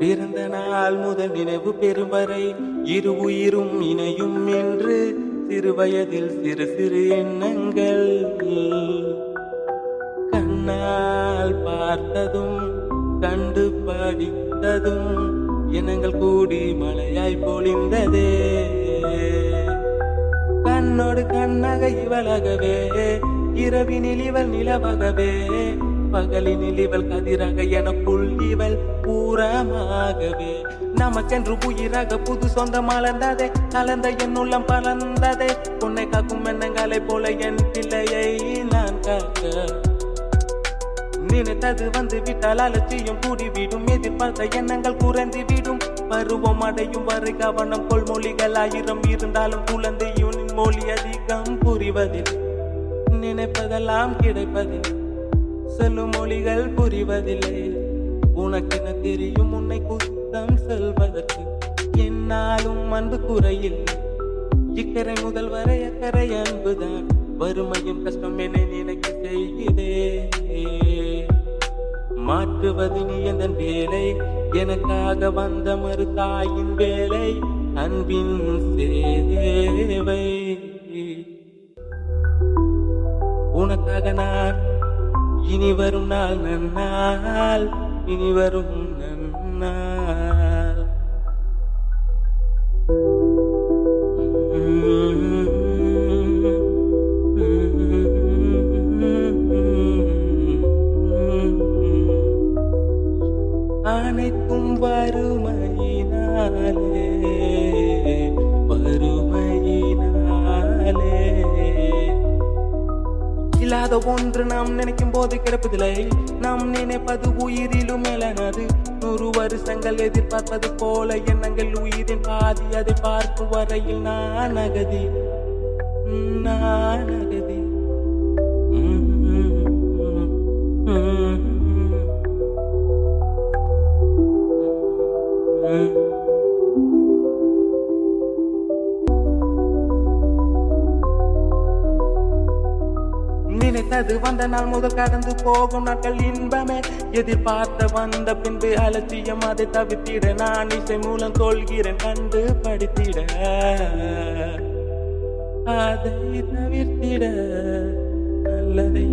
பிறந்த நாள் முதல் நினைவு பெறும் வரை இரு உயிரும் இணையும் என்று சிறு வயதில் சிறு சிறு எண்ணங்கள் கண்ணால் பார்த்ததும் கண்டு படித்ததும் எண்ணங்கள் கூடி மழையாய் பொழிந்ததே. கண்ணோடு கண்ணாக இவளாகவே இரவினில் இவள் நிலவாகவே பகலினில் இவள் கதிராக எனக்குள் இவள் பூரமாகவே. நமக்கென்று உயிராக புது சொந்தம் மலர்ந்ததே கலந்த என் உள்ளம் பலர்ந்ததே. உன்னை காக்கும் எண்ணங்களை போல என் பிள்ளையை நான் காக்க. நினைத்தது வந்து விட்டால் அலட்சியம் கூடிவிடும். எதிர்பார்த்த எண்ணங்கள் குறைந்து விடும் பருவம் அடையும் வரை கவனம் கொள்மொழிகள் ஆயிரம் இருந்தாலும் குழந்தையும் மொழி அதிகம் புரிவதில். நினைப்பதெல்லாம் கிடைப்பதில்லை சொல்லும் மொழிகள் புரிவதில்லை. உனக்கென தெரியும் உன்னை குத்தம் செல்வதற்கு. என்னாலும் அன்பு குறையில். இக்கரை முதல் வரை அக்கறை அன்புதான். வறுமையும் கஷ்டம் என நினைக்க செய்கிறே. மாற்றுவது நீ எந்த வேலை? எனக்காக வந்த மறு தாயின் வேலை. அன்பின் சேவை. உனக்காக நான் இனி வரும் நாள் நன்னால் இனி வரும் நன்னால். அனைத்தும் வரும் இல்லாத ஒன்று நாம் நினைக்கும் போது கிடப்பதில்லை நாம் நினைப்பது உயிரிலும் மேலானது நூறு வருஷங்கள் எதிர்பார்ப்பது போல எண்ணங்கள் உயிரின் பாதி அதை பார்க்கும் வரையில் நான் அகதி நான் அகதி Mm-hmm. நினைத்தது வந்த நாள் முதல் கடந்து போகும் நாட்கள் இன்பமே. எதிர்பார்த்த வந்த பின்பு அலட்சியம் அதை தவிர்த்திட நான் இசை மூலம் கொள்கிறேன் கண்டு படித்திட. அதை தவிர்த்திட அல்லதை